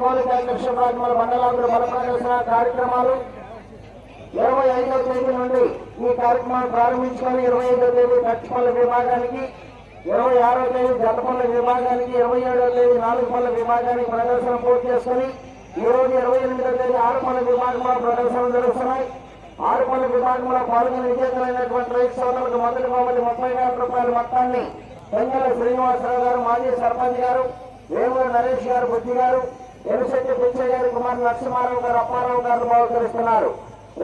ఒంగోలు కృష్ణరాజమల మండలాంధ్ర బల ప్రదర్శన కార్యక్రమాలు ఇరవై ఐదో తేదీ నుండి ఈ కార్యక్రమాన్ని ప్రారంభించుకొని ఇరవై ఐదో తేదీ కచ్చిపల్లి విభాగానికి ఇరవై ఆరో తేదీ జతపల్లి విభాగానికి ఇరవై ఏడో తేదీ నాలుగు పల్ల విభాగానికి ప్రదర్శన పూర్తి చేసుకుని ఈ రోజు ఇరవై ఎనిమిదో తేదీ ఆరు ఆరుపల్లి విభాగంలో ప్రదర్శనలు జరుగుతున్నాయి. ఆరు ఆరుపల్లి విభాగంలో పాల్గొని విజేతలైనటువంటి రైతు సోదరులకు మొదటి బహుమతి ముప్పై వేల రూపాయల మొత్తాన్ని పెంగళ శ్రీనివాసరావు గారు మాజీ సర్పంచ్ గారు వేమూరు నరేష్ గారు బుద్ధి గారు ఎరుశెట్టి పిచ్చయ్య గారి కుమార్ నరసింహారావు గారు అప్పారావు గారు బహుకరిస్తున్నారు.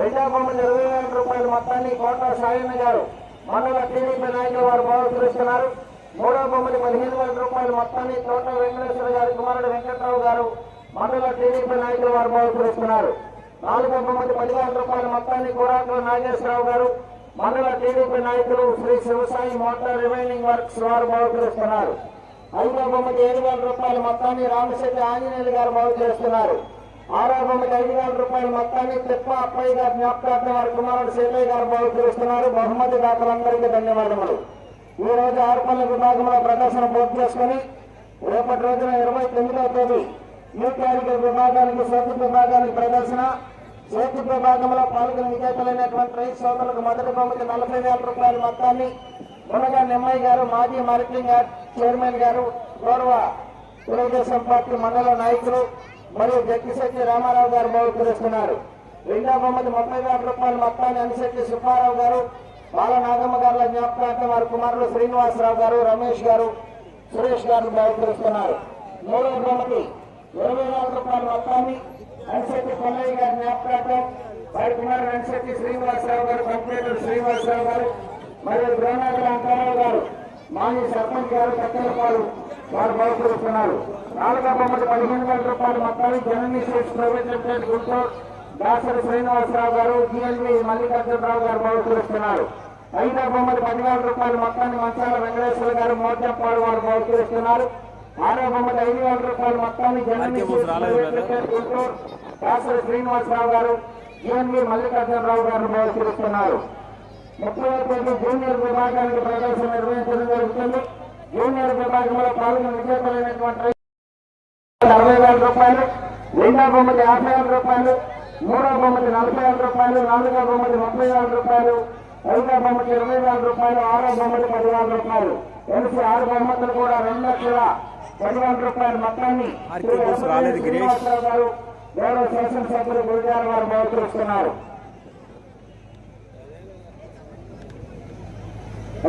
రెండవ బొమ్మలు ఇరవై వేల రూపాయల మొత్తాన్ని కోట సాయన్న గారు మండల టీడీపీ నాయకులు వారు బహుకరిస్తున్నారు. మూడవ బొమ్మలు పదిహేను వేల రూపాయల మొత్తాన్ని తోట వెంకటేశ్వర గారి కుమారుడు వెంకట్రావు గారు మండల టీడీపీ నాయకులు వారు బహుకరిస్తున్నారు. నాలుగో బొమ్మలు పదివేల రూపాయల మొత్తాన్ని కోరాకుల నాగేశ్వరరావు గారు మండల టీడీపీ నాయకులు Shri Sivasai motor rewinding works వారు బహుకరిస్తున్నారు. ఐదో బొమ్మకి ఏడు వేల రూపాయల మొత్తాన్ని రామశెట్టి ఆంజనేయులు గారు మౌలు చేస్తున్నారు. ఆరో బొమ్మకి ఐదు వేల రూపాయల మొత్తాన్ని తిప్ప అప్పయ్య గారు జ్ఞాపకార్థం వారి కుమారుడు సీతయ్య గారు బాగు చేస్తున్నారు. బహుమతి దాతలందరికీ ధన్యవాదములు. ఈ రోజు ఆరుపల్లి విభాగంలో ప్రదర్శన పూర్తి చేసుకుని రేపటి రోజున ఇరవై తొమ్మిదవ తేదీ యూకారికల్ విభాగానికి సేతు విభాగానికి ప్రదర్శన. సేతు విభాగంలో పాల్గొని విజేతలైనటువంటి రైతు సోదరులకు మొదటి బొమ్మకి నలభై వేల రూపాయల మొత్తాన్ని మునగా నిమ్మయ్య గారు మాజీ మార్కెటింగ్ చైర్మన్ గారు గౌరవ తెలుగుదేశం పార్టీ మండల నాయకులు మరియు జగ్గిశెట్టి రామారావు గారు బహుకరిస్తున్నారు రెండో బొమ్మది ముప్పై వేల రూపాయల మొత్తాన్ని అనిశెట్టి సుబ్బారావు గారు బాల నాగమ్మ గారుల జ్ఞాపకార్థం వారి కుమారులు శ్రీనివాసరావు గారు రమేష్ గారు సురేష్ గారు బహుకరిస్తున్నారు మూడో బొమ్మకి ఇరవై నాలుగు రూపాయల మొత్తాన్ని అనిశెట్టి పొల్లయ్య గారి జ్ఞాపకార్థం వారి కుమారుడు అనిశెట్టి శ్రీనివాసరావు గారు కంప్యూటర్ శ్రీనివాసరావు గారు మరియు ద్రోణాగర అంకారావు గారు మాజీ సర్పంచ్ గారు కట్టెలపాడు వారు బహుకరిస్తున్నారు నాలుగో బొమ్మటి పదిహేను వేల రూపాయల మొత్తాన్ని Janani sweets private limited Guntur Dasari Srinivasarao గారు జిఎల్వి మల్లికార్జునరావు గారు బహుకరిస్తున్నారు ఐదో బొమ్మటి పదివేల రూపాయల మొత్తాన్ని మంచాల వెంకటేశ్వర గారు మోర్జంపాడు వారు బహుకరిస్తున్నారు ఆరో బొమ్మటి ఐదు వేల రూపాయల మొత్తాన్ని Janani sweets private limited Guntur Dasari Srinivasarao గారు జిఎన్వి మల్లికార్జునరావు గారు బహుకరిస్తున్నారు తేదీ జూనియర్ విభాగానికి ప్రదర్శన నిర్వహించడం జరుగుతుంది. జూనియర్ విభాగంలో పాల్గొని విజేతలైనటువంటి అరవై వేల రూపాయలు రెండో బొమ్మది యాభై వేల రూపాయలు మూడో బొమ్మది నలభై వేల రూపాయలు నాలుగో బొమ్మది ముప్పై వేల రూపాయలు ఐదో బొమ్మది ఇరవై వేల రూపాయలు ఆరో బొమ్మది పదివేల రూపాయలు. కలిసి ఆరు బొమ్మలు కూడా రెండు లక్షల పదివేల రూపాయల మొత్తాన్ని. శ్రీనివాసరావు గారు గౌరవ శాసనసభ్యులు గురుజాల వారు బహుకరిస్తున్నారు.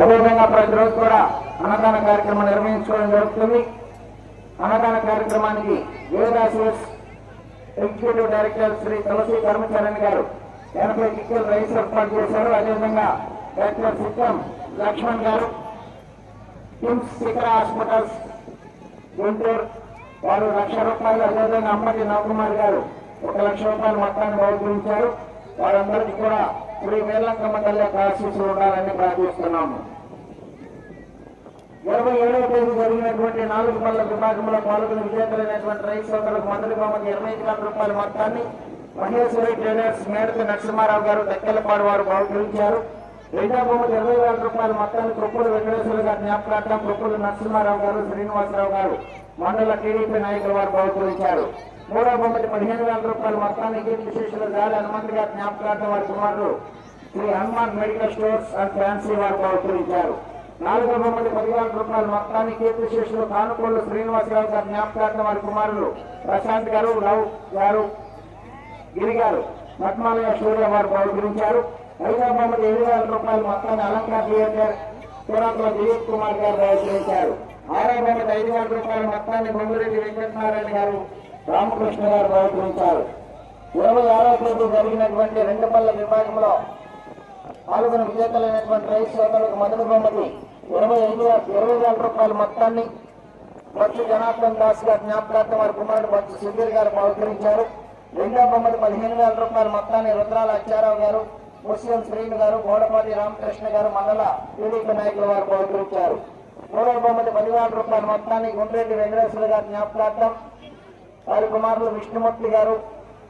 అదేవిధంగా ప్రతిరోజు కూడా అన్నదాన కార్యక్రమం నిర్వహించుకోవడం జరుగుతుంది. అన్నదాన కార్యక్రమానికి వేదాసోస్ ఎగ్జిక్యూటివ్ డైరెక్టర్ శ్రీ తులసి కర్మచరణ్ గారు ఎనభై టిక్కలు రైస్ ఏర్పాటు చేశారు. అదేవిధంగా డైరెక్టర్ సిద్ధం లక్ష్మణ్ గారు కిమ్స్ శిఖర హాస్పిటల్స్ గుంటూరు వారు లక్ష రూపాయలు అదేవిధంగా అమ్మటి నవకుమార్ గారు ఒక లక్ష రూపాయల మొత్తాన్ని బహుకరించారు. వారందరికీ కూడా శ్రీ వీర్లంకమ్మ మండలి యొక్క ఆశీస్సులు ఉండాలని ప్రార్థిస్తున్నాము. ఇరవై ఏడవ తేదీ జరిగినటువంటి నాలుగు పనుల విభాగంలో పాల్గొని విజేతలైనటువంటి రైతు సోదరులకు మొదటి బొమ్మకి ఇరవై ఐదు వేల రూపాయల మొత్తాన్ని మహేశ్వరి ట్రేడర్స్ మేడత నరసింహారావు గారు దక్కెలపాడు వారు బహుకరించారు రెండవ బొమ్మకి ఇరవై వేల రూపాయల మొత్తాన్ని కృప్పులు వెంకటేశ్వర గారు జ్ఞాపకార్థం కృప్పులు నరసింహారావు గారు శ్రీనివాసరావు గారు మండల టీడీపీ నాయకులు వారు బహుకరించారు మూడో బొమ్మటి పదిహేను వేల రూపాయల మొత్తాన్ని కీర్తి గాలి హనుమంత్ గారి జ్ఞాపకార్థం వారి కుమారుడు Shri Hanuman medical stores and fancy వారు బహుకరించారు నాలుగో బొమ్మటి పదివేల రూపాయల మొత్తాన్ని కీర్తి శిష్యులు కానుకోళ్ళు శ్రీనివాసరావు గారి జ్ఞాపకార్థం వారి కుమారులు ప్రశాంత్ గారు రావు గారు గిరి గారు పద్మాలయ సూర్య వారు బహుకరించారు ఐదో బొమ్మటి ఏడు వేల రూపాయల మొత్తాన్ని అలంకార్ థియేటర్ పురాతన దిలీప్ కుమార్ గారు బహుకరించారు ఆరో బొమ్మటి ఐదు వేల రూపాయల మొత్తాన్ని బొమ్మిరెడ్డి వెంకటనారాయణ గారు రామకృష్ణ గారు బహుకరించారు ఇరవై ఆరో తేదీ జరిగినటువంటి రెండు పల్ల విభాగంలో పాల్గొని విజేతలైనటువంటి రైతు సోదరులకు మొదటి బొమ్మకి ఇరవై ఐదు ఇరవై వేల రూపాయల మొత్తాన్ని బొచ్చు జనార్దన్ దాస్ గారి జ్ఞాపకార్థం వారి కుమారుడు బొచ్చు సుధీర్ గారు బహుకరించారు. రెండో బొమ్మకి పదిహేను వేల రూపాయల మొత్తాన్ని రుద్రాల అచ్చారావు గారు ముస్లిం శ్రీను గారు గోడపాటి రామకృష్ణ గారు మండల టీడీపీ నాయకుల వారు బహుకరించారు. మూడో బొమ్మకి పదివేల రూపాయల మొత్తాన్ని గుండ్రెడ్డి వెంకటేశ్వర గారి జ్ఞాపకార్థం వారి కుమారులు విష్ణుమూర్తి గారు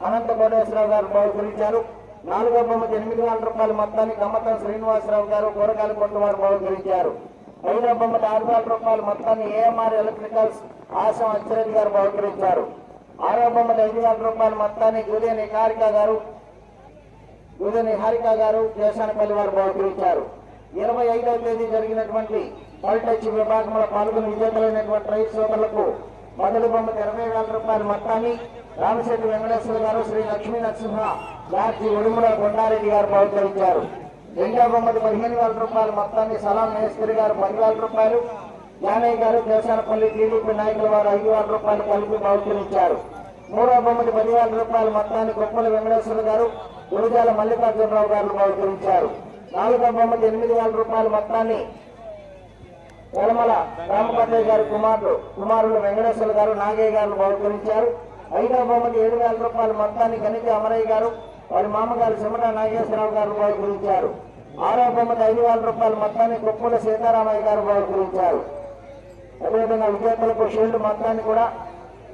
అనంత కోటేశ్వరరావు గారు బహుకరించారు నాలుగో బొమ్మకి ఎనిమిది వేల రూపాయల మొత్తాన్ని కమ్మతం శ్రీనివాసరావు గారు కూరగాయల కొట్టు బహుకరించారు ఐదో బొమ్మకి ఆరు వేల రూపాయల మొత్తాన్ని ఏఎంఆర్ ఎలక్ట్రికల్స్ ఆశం అచ్చరెడ్డి గారు బహుకరించారు ఆరో బొమ్మది ఐదు వేల రూపాయల మొత్తాన్ని గుదేని నిహారిక గారు గుదేని హారిక గారు దేశానపల్లి వారు బహుకరించారు ఇరవై ఐదవ తేదీ జరిగినటువంటి పల్టచ్ విభాగంలో పాల్గొని విజేతలైనటువంటి రైతు సోదరులకు మొదటి బొమ్మది ఇరవై వేల రూపాయల మొత్తాన్ని రామశెట్టి వెంకటేశ్వర గారు శ్రీ లక్ష్మీ నరసింహ లాడ్జి ఉడుముల కొండారెడ్డి గారు బహుకరించారు. రెండో బొమ్మది పదిహేను వేల రూపాయల మొత్తాన్ని సలాం మేస్త్రి గారు పదివేల రూపాయలు. యానయ్య గారు దేశానపల్లి టీడీపీ నాయకుల వారు ఐదు వేల రూపాయలు కలిపి బహుకరించారు. మూడవ బొమ్మది పదివేల రూపాయల మొత్తాన్ని గొప్పల వెంకటేశ్వర గారు గురుజాల మల్లికార్జునరావు గారు బహుకరించారు. నాలుగో బొమ్మది ఎనిమిది వేల రూపాయల మొత్తాన్ని యనమల రామపట్ల గారి కుమారుడు కుమారుడు వెంకటేశ్వర గారు నాగయ్య గారు బహుకరించారు. ఐదవ బహుమతి ఏడు వేల రూపాయల మొత్తాన్ని గణిత అమరయ్య గారు వారి మామగారు సిమట నాగేశ్వరరావు గారు బహుకరించారు. ఆరవ బహుమతి ఐదు వేల రూపాయల మొత్తాన్ని కొప్పుల సీతారామయ్య గారు బహుకరించారు. అదేవిధంగా విజేతలకు షీల్డ్ మొత్తాన్ని కూడా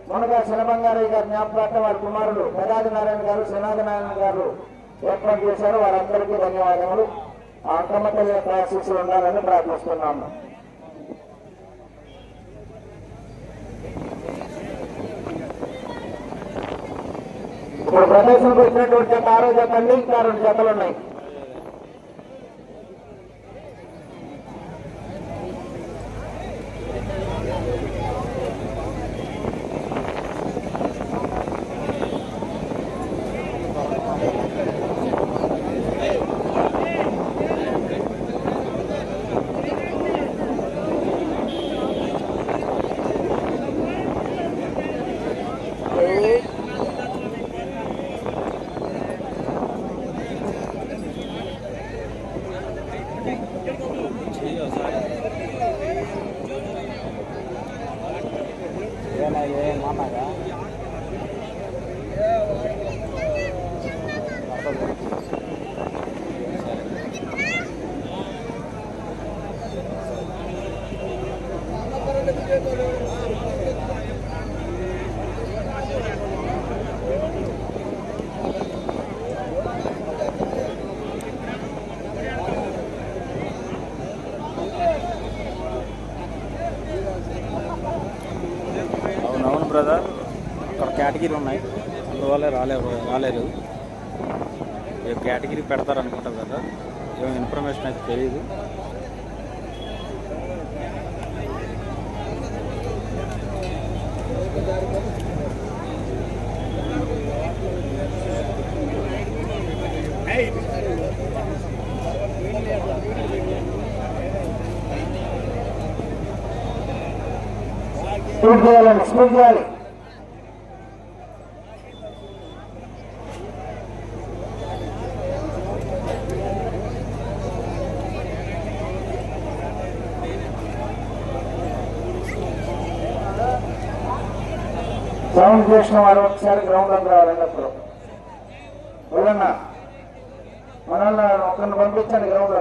మునగా శనబంగారయ్య గారి జ్ఞాపకార్థం వారి కుమారుడు పెదాది నారాయణ గారు శ్రీనాథ నారాయణ గారు ఏర్పాటు చేశారు. వారందరికీ ధన్యవాదములు. ఆ అంకమ్మ తల్లి యొక్క ఆశీస్సులు ఉండాలని ప్రార్థిస్తున్నాము. ఇప్పుడు ప్రదర్శనకు వచ్చినటువంటి జత ఆరో జత ఇంకా రెండు జతలు ఉన్నాయి. cái này em lắm rồi đó అక్కడ ఉన్నాయి. అందువల్ల రాలే రాలేదు. ఏ కేటగిరీ పెడతారు అనుకుంటా కదా ఏమో ఇన్ఫర్మేషన్ అయితే తెలియదు స్పీడ్ చేయాలండి స్పీడ్ చేయాలి. చేసిన వారు ఒకసారి గ్రౌండ్లోకి రావాలండి అప్పుడు ఎవరన్నా మనల్ని ఒకరిని పంపించండి గ్రౌండ్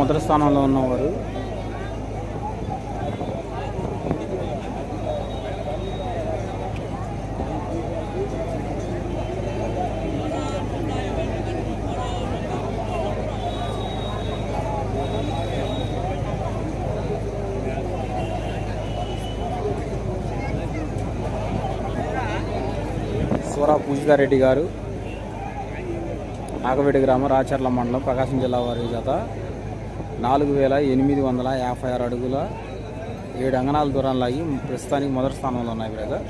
మొదటి స్థానంలో ఉన్నవారు. సూరా పూజితారెడ్డి గారు నాగవేడి గ్రామం రాచర్ల మండలం ప్రకాశం జిల్లా వారి జత. నాలుగు వేల ఎనిమిది వందల యాభై ఆరు అడుగుల ఏడు అంగనాల దూరం లాగి ప్రస్తుతానికి మొదటి స్థానంలో ఉన్నాయి బ్రదర్.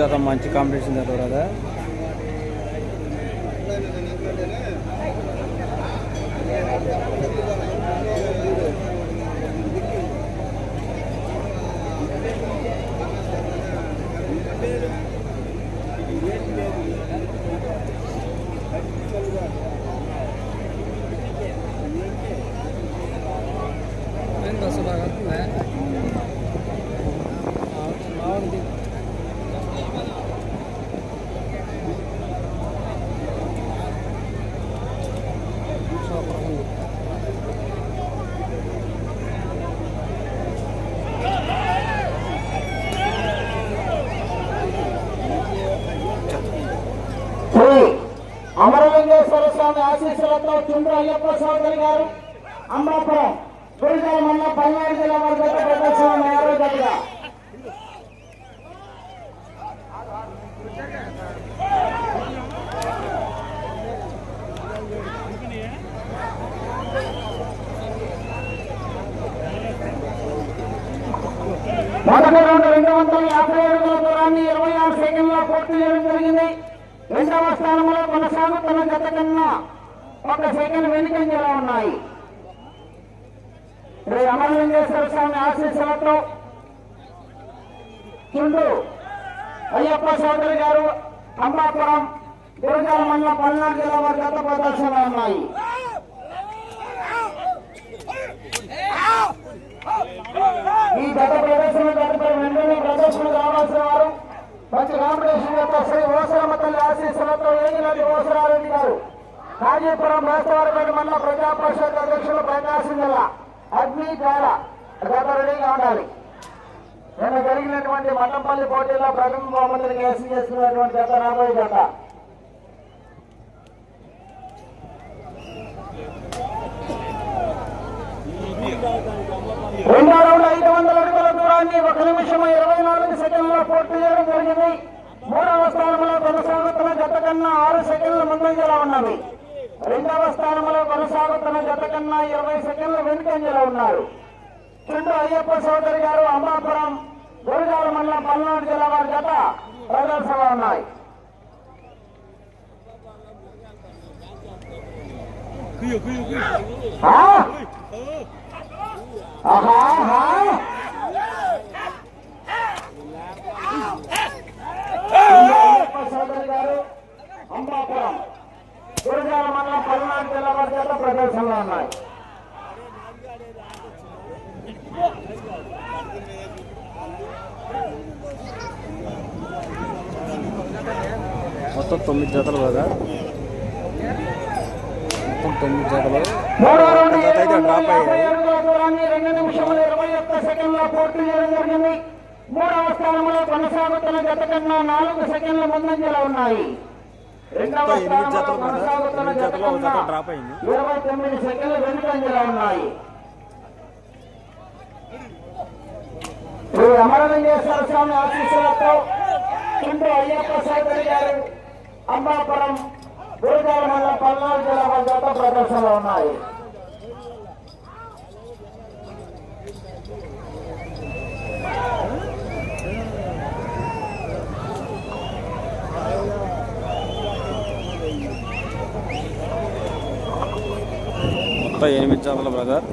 నెక్స్ట్ మంచి కాంపిటీషన్ జరుగుతుంది కదా శ్రీ అమరలింగేశ్వర స్వామి ఆశీస్సులతో చుండ్రు అయ్యప్ప సోదరి గారు అమ్మాపురం గురుజల మండల పల్నాడు జిల్లా వారి ప్రదర్శన ఆరో జతగా రెండు వందల యాభై అడుగుల దూరాన్ని ఇరవై ఆరు సెకండ్ల పూర్తి చేయడం జరిగింది. రెండవ స్థానంలో కొనసాగుతున్న గత కన్నా ఒక సెకండ్ వెనుకంజలో ఉన్నాయి. శ్రీ అమరలింగేశ్వర స్వామి ఆశీస్సులతో చుండు అయ్యప్ప సోదరి గారు అంబాపురం గురజాల మండలం పల్నాడు జిల్లా వారి గత ప్రదర్శన ఉన్నాయి. ఈ గత ప్రదర్శన తదుపరి వెంటనే ప్రదర్శన కావాల్సిన వారు మంచి కాంపిటీషన్ యొక్క శ్రీ ఓసరమ్మ తల్లి ఆశీస్సులతో ఏగినది ఓసరారెడ్డి గారు. కాజీపురం రాష్ట్రవారిపేట మండల ప్రజా పరిషత్ అధ్యక్షులు ప్రకాశం జిల్లా అగ్ని జ్వాల గత రెడీగా ఉండాలి నిన్న జరిగినటువంటి మఠంపల్లి పోటీలో ప్రథమ బహుమతిని కేసు చేస్తున్నటువంటి జత రాబోయే జత రెండో రౌండ్ ఐదు వందల దూరాన్ని ఒక నిమిషం ఇరవై నాలుగు సెకండ్ల పూర్తి చేయడం జరిగింది. మూడవ స్థానంలో కొనసాగుతున్న జత కన్నా ఆరు సెకండ్ల ముందంజలో ఉన్నది రెండవ స్థానంలో కొనసాగుతున్న జత కన్నా ఇరవై సెకండ్ల వెనుకంజలో ఉన్నారు. చుండు అయ్యప్ప చౌదరి గారు అమలాపురం గురజాల మండలం పల్నాడు జిల్లా వారి జత ప్రదర్శనలో ఉన్నాయి? ఆహా ఆహా. అయ్యప్ప చౌదరి గారు అమలాపురం గురజాల మండలం పల్నాడు జిల్లా వారి జత ప్రదర్శనలో ఉన్నాయి. మొత్తం తొమ్మిది జతలు కదా? మొత్తం తొమ్మిది జతలు అయితే డ్రాప్ అయ్యాయి. రెండు నిమిషముల ఇరవై ఒక్క సెకండ్ల పూర్తి చేయడం జరిగింది. మూడవ స్థానంలో కొనసాగుతున్న జత కన్నా నాలుగు సెకండ్ల ముందంజలో ఉన్నాయి. రెండవ స్థానంలో కొనసాగుతున్న జత కన్నా ఇరవై తొమ్మిది సెకండ్లు వెనుకంజలో ఉన్నాయి. శ్రీ అమరలింగేశ్వర స్వామి ఆశీస్సులతో చుండ్రు అయ్యప్ప సోదరి గారు అంబాపురం గురుగాల మండలం పల్నాడు జిల్లా జత ప్రదర్శనలో ఉన్నాయి. మొత్తం ఎనిమిది జతలు బ్రదర్.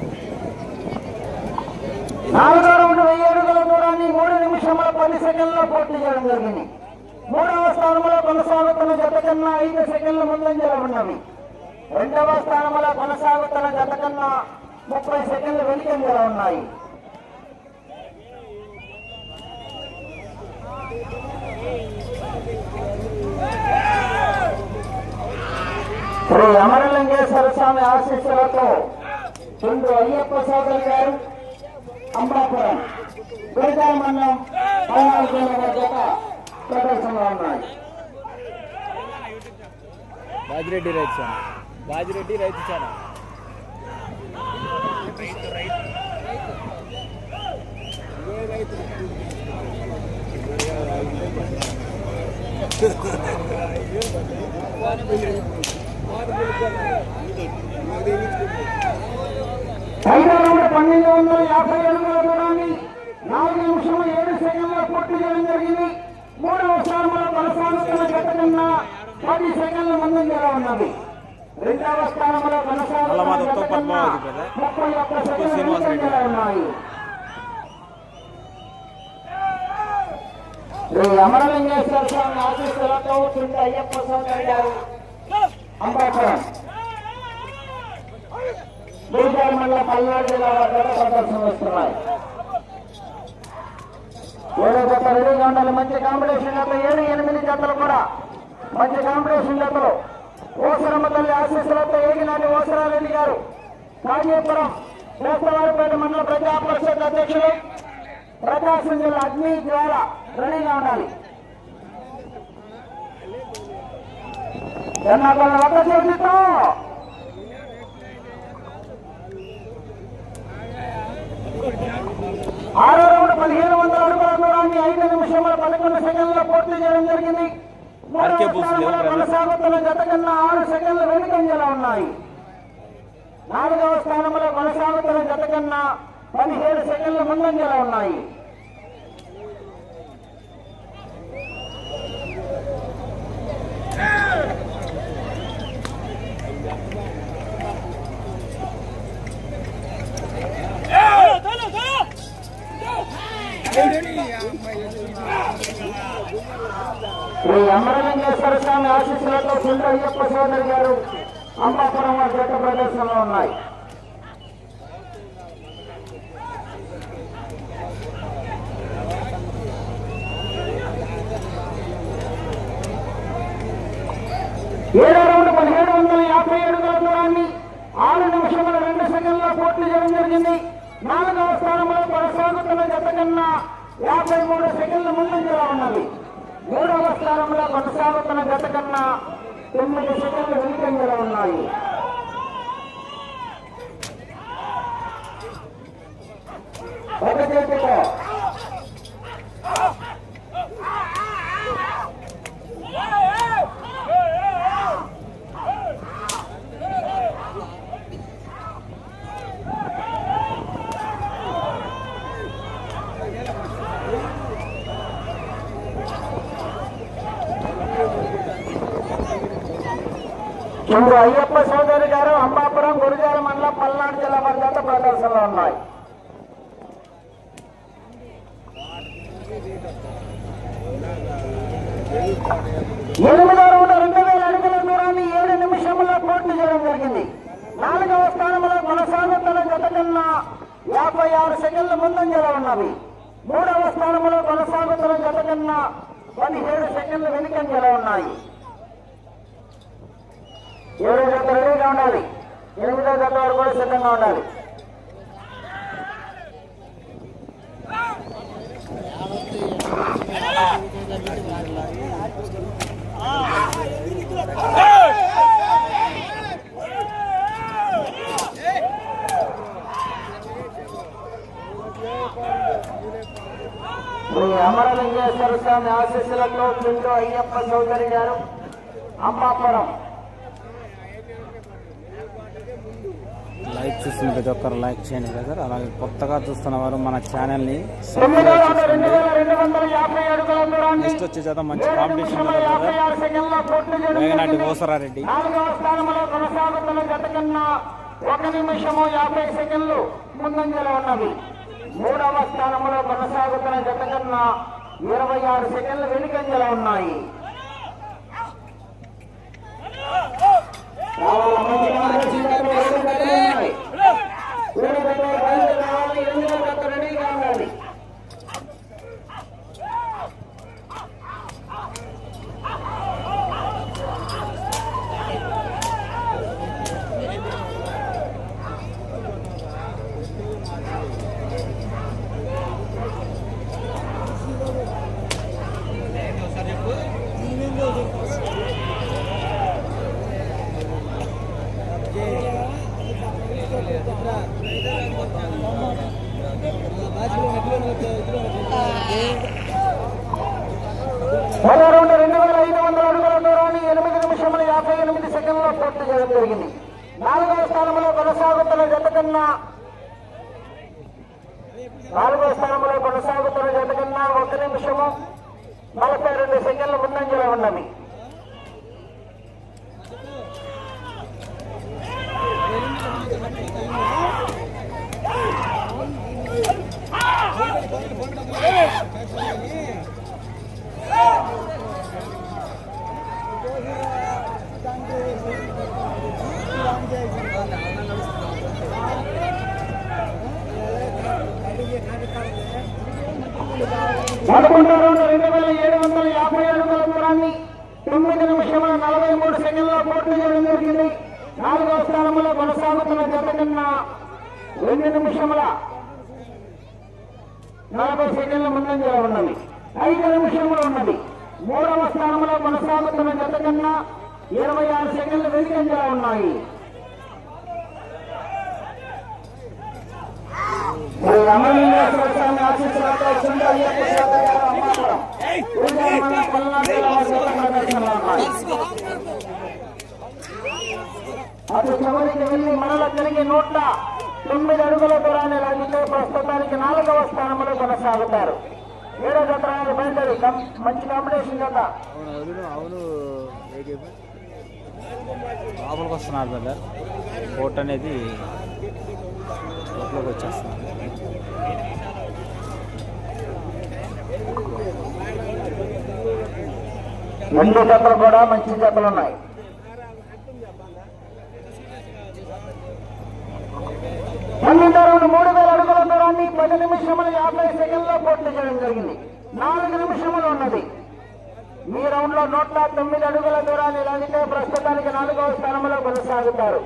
నాలుగో రౌండ్ వెయ్యి అడుగుల దూరాన్ని మూడు నిమిషముల పది సెకండ్లో పోటీ చేయడం జరిగింది. మూడవ స్థానంలో కొనసాగుతున్న జత కన్నా ఐదు సెకండ్ల ముందంజలో ఉన్నవి. రెండవ స్థానంలో కొనసాగుతున్న జత కన్నా ముప్పై సెకండ్లు వెనుకంజలో ఉన్నాయి. శ్రీ అమరలింగేశ్వర స్వామి ఆశీస్సులతో చుండ్రు అయ్యప్ప సోదరి గారు అంబాపురం గురిజాల మండలం పల్నాడు జిల్లా జత ప్రదర్శనలో ఉన్నాయి. బాజిరెడ్డి రైతు ఛానల్ బాజిరెడ్డి రైతు ఛానల్ ఐదో రౌండ్ పన్నెండు వందల యాభై అడుగుల దూరాన్ని నాలుగు నిమిషం ఏడు సెకండ్ల పూర్తి చేయడం జరిగింది మూడవ స్థానంలో కొనసాగుతున్న జత కన్నా పది సెకండ్ల ముందంజలో ఉన్నది రెండవ స్థానంలో కొనసాగుతున్న నల్లమాదతో కన్నా ముప్పై ఒక్క సెకండ్ల ముందంజలో ఉన్నాయి శ్రీ అమరలింగేశ్వర స్వామి ఆశీస్సులతో చుండ అయ్యప్ప స్వామి గారు అంబాపురం గురుజాల మండల పల్నాడు జిల్లా వద్ద ప్రదర్శన వస్తున్నాయి. ఏడో జత రెడీగా ఉండాలి మంచి కాంపిటీషన్ జతలు ఏడు ఎనిమిది జతలు కూడా మంచి కాంపిటీషన్ జతలు. ఓసరమ్మ తల్లి ఆశీస్సులతో ఏగినాటి ఓసరారెడ్డి గారు కాజీపురం వేస్తవారిపేట మండల ప్రజా పరిషత్ అధ్యక్షులు ప్రకాశం జిల్లా అగ్ని జ్వాల రెడీగా ఉండాలి. ఎర్నాకుళం ఒక చేతితో ఆరో రౌండ్ పదిహేను వందల అడుగుల దూరాన్ని ఐదు నిమిషముల పదకొండు సెకండ్ల పూర్తి చేయడం జరిగింది స్థానంలో కొనసాగుతున్న జత కన్నా ఆరు సెకండ్లు వెనుకంజలో ఉన్నాయి నాలుగవ స్థానంలో కొనసాగుతున్న జత కన్నా పదిహేడు సెకండ్లు ముందంజలో ఉన్నాయి శ్రీ అమరలింగేశ్వర స్వామి ఆశీస్సులతో సుందర అయ్యప్ప సోదరి గారు అంబాపురం వారి జట్ట ఉన్నాయి. ఏడో రౌండ్ పదిహేడు వందల యాభై ఏడు దూరాన్ని ఆరు నిమిషముల రెండు సెకండ్ల పూర్తి చేయడం జరిగింది. నాలుగవ స్థానంలో కొనసాగుతున్న జత కన్నా యాభై మూడు సెకండ్ల ముందంజలో ఉన్నది. మూడవ స్థానంలో కొనసాగుతున్న జత కన్నా తొమ్మిది సెకండ్లు వెనుకంజలో ఉన్నాయి ఒక చేతితో ఇప్పుడు అయ్యప్ప సోదరి గారు అంబాపురం గురుజాల మండలం పల్నాడు జిల్లా వారి ప్రదర్శనలో ఉన్నాయి. ఎనిమిదో రౌండ్ రెండు వేల అడుగుల దూరాన్ని ఏడు నిమిషంలో పూర్తి చేయడం జరిగింది. నాలుగవ స్థానంలో కొనసాగుతున్న జత కన్నా యాభై ఆరు సెకండ్ల ముందంజలో ఉన్నవి. మూడవ స్థానంలో కొనసాగుతున్న జత కన్నా పదిహేడు సెకండ్లు వెనుకంజలో ఉన్నాయి. ఏడో జత రెడీగా ఉండాలి. ఎనిమిదో జత వారు కూడా సిద్ధంగా ఉండాలి. శ్రీ అమరలింగేశ్వర స్వామి ఆశీస్సులతో చింటూ అయ్యప్ప చౌదరి గారు అమ్మాపురం చూస్తున్న ప్రతి ఒక్కరు లైక్ చేయండి బ్రదర్. అలాగే కొత్తగా చూస్తున్న వారు మన ఛానల్ని తొమ్మిదో నెక్స్ట్ వచ్చే చేత మంచి కాంపిటీషన్ వేగనాటి ఓసరారెడ్డి. ఒక నిమిషము యాభై సెకండ్లు ముందంజలో ఉన్నది మూడవ స్థానంలో కొనసాగుతున్న జత కన్నా ఇరవై ఆరు సెకండ్లు వెనుకంజలో ఉన్నాయి. రావాలా, అటు చివరికి వెళ్ళి మనలో తిరిగి నూట తొమ్మిది అడుగుల దూరాన్ని లాగితే ప్రస్తుతానికి నాలుగవ స్థానంలో కొనసాగుతారు. ఏడో జత రాని బయలుదేరి మంచి కాంపిటీషన్ జత లోపలికి వస్తున్నారు బ్రదర్. కోట్ అనేది లోపలికి వచ్చేస్తున్నారు రెండు జతలు కూడా మంచి జతలు ఉన్నాయి. పన్నెండు మూడు వేల అడుగుల దూరాన్ని పది నిమిషములు యాభై సెకండ్లో పూర్తి చేయడం జరిగింది. నాలుగు నిమిషములు ఉన్నది. ఈ రౌండ్లో నూట తొమ్మిది అడుగుల దూరాన్ని లాగితే ప్రస్తుతానికి నాలుగవ స్థానంలో కొనసాగుతారు.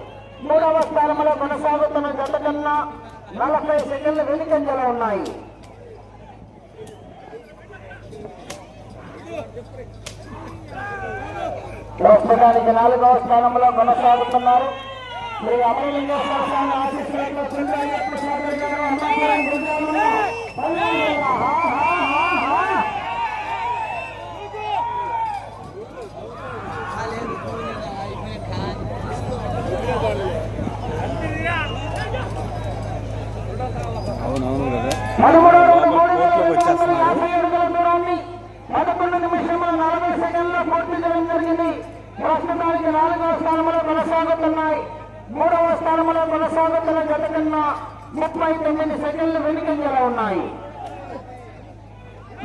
మూడవ స్థానంలో కొనసాగుతున్న జత కన్నా నలభై సెకండ్లు వెనుకంజలో ఉన్నాయి. ప్రస్తుతానికి నాలుగవ స్థానంలో కొనసాగుతున్నారు. శ్రీ అమరలింగేశ్వర స్వామి ఆశీస్సులతో చంద్రయ్యప్ప స్వామి గారు అమ్మాపురం పదకొండు నిమిషముల నలభై సెకండ్లో పూర్తి చేయడం జరిగింది. ప్రస్తుతానికి నాలుగవ స్థానంలో కొనసాగుతున్నాయి మూడవ స్థానంలో కొనసాగుతున్న జత కన్నా ముప్పై తొమ్మిది సెకండ్లు వెనుకంజల ఉన్నాయి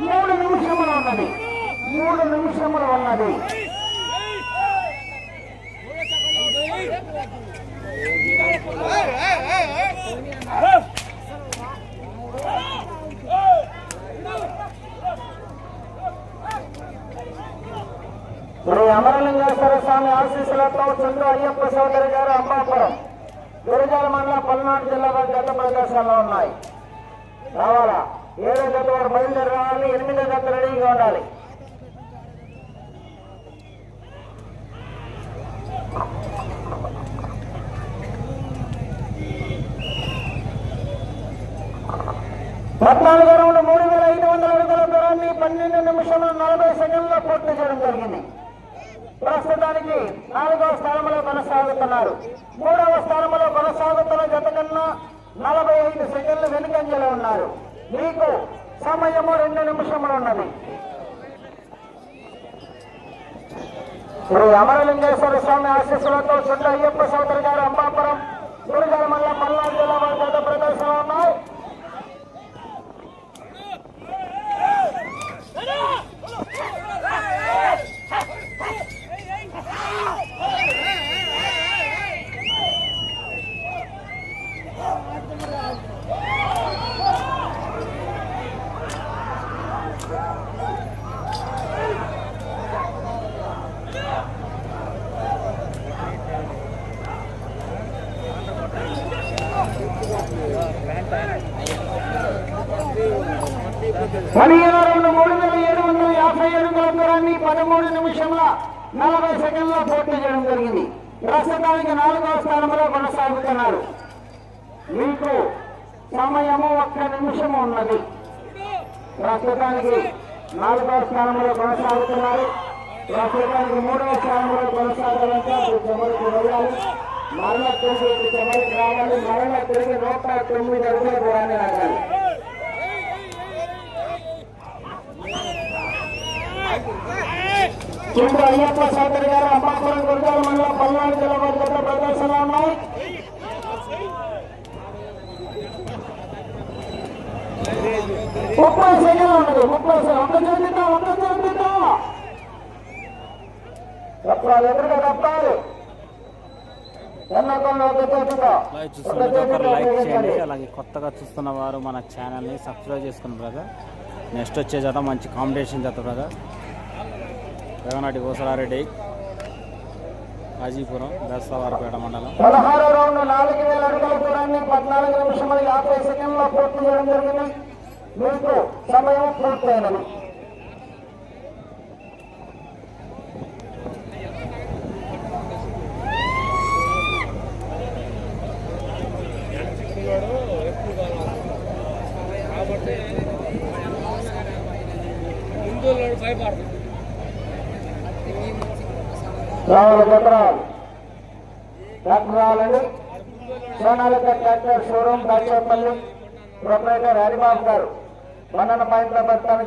మూడు నిమిషములు ఉన్నది మూడు నిమిషములు ఉన్నది శ్రీ అమరలింగేశ్వర స్వామి ఆశీస్సులతో చంద్ర అయ్యప్ప సోదరి గారు అమ్మాపురం గురిజాల మండల పల్నాడు జిల్లాలో గత ప్రదేశాల్లో ఉన్నాయి. రావాలా? ఏడో గత వారు బయలుదేరి రావాలి ఎనిమిదో గత రెడీగా ఉండాలి. పద్నాలుగు రెండు మూడు వేల ఐదు వందల అడుగుల దూరాన్ని పన్నెండు నిమిషంలో నలభై సెకండ్లో పూర్తి చేయడం జరిగింది. ప్రస్తుతానికి నాలుగవ స్థానంలో కొనసాగుతున్నారు. మూడవ స్థానంలో కొనసాగుతున్న జత కన్నా నలభై ఐదు సెకండ్లు వెనుకంజలో ఉన్నారు. మీకు సమయము రెండు నిమిషములు ఉన్నది. శ్రీ అమరలింగేశ్వర స్వామి ఆశీస్సులతో చుట్ట అయ్యప్ప సోదరి గారు అంబాపురం గురుగారు మల్ల పల్నాడు జిల్లా వారి గత ప్రదర్శన ఉన్నాయి పదిహేను రెండు మూడు వేల ఏడు వందల యాభై అడుగుల దూరాన్ని పదమూడు నిమిషముల నలభై సెకండ్ల పూర్తి చేయడం జరిగింది. ప్రస్తుతానికి నాలుగవ స్థానంలో కొనసాగుతున్నారు. మీకు సమయము ఒక్క నిమిషము ఉన్నది. ప్రస్తుతానికి నాలుగవ స్థానంలో కొనసాగుతున్నారు. ప్రస్తుతానికి మూడవ స్థానంలో కొనసాగాలంటే అప్పుడు చివరికి వెళ్ళాలి. మరణ తొమ్మిది చివరికి రావాలి. మరణ తిరిగి నూట తొమ్మిది అడుగుల దూరాన్ని రాగాలి చింత అయ్యప్ప గారు గురుగారు మండలం పల్నాడు జిల్లా వారి దగ్గర ప్రదర్శనలు ఉన్నాయి. ముప్పై సెకండ్లు ఉన్నది. ముప్పై చేతితో చేతితో ఎదురుగా లైక్ చేయండి. చేయండి. అలాగే కొత్తగా చూస్తున్న వారు మన ఛానల్ని సబ్స్క్రైబ్ చేసుకుని బ్రదర్ నెక్స్ట్ వచ్చే జత మంచి కాంపిటీషన్ జత బ్రదర్ రేవనాటి గోసలారెడ్డి హాజీపురం బేస్తవారిపేట మండలం. పదహారో రౌండ్ నాలుగు వేల అడుగుల దూరాన్ని పద్నాలుగు నిమిషముల యాభై సెకండ్ల పూర్తి చేయడం జరిగింది. మీకు సమయం పూర్తయినది. రావుల గతరాలు. డాక్టర్ రావాలండి Sonalika tractor showroom Kachepalli proprietor Haribabu గారు. మన్నన పాయింట్ల పథకానికి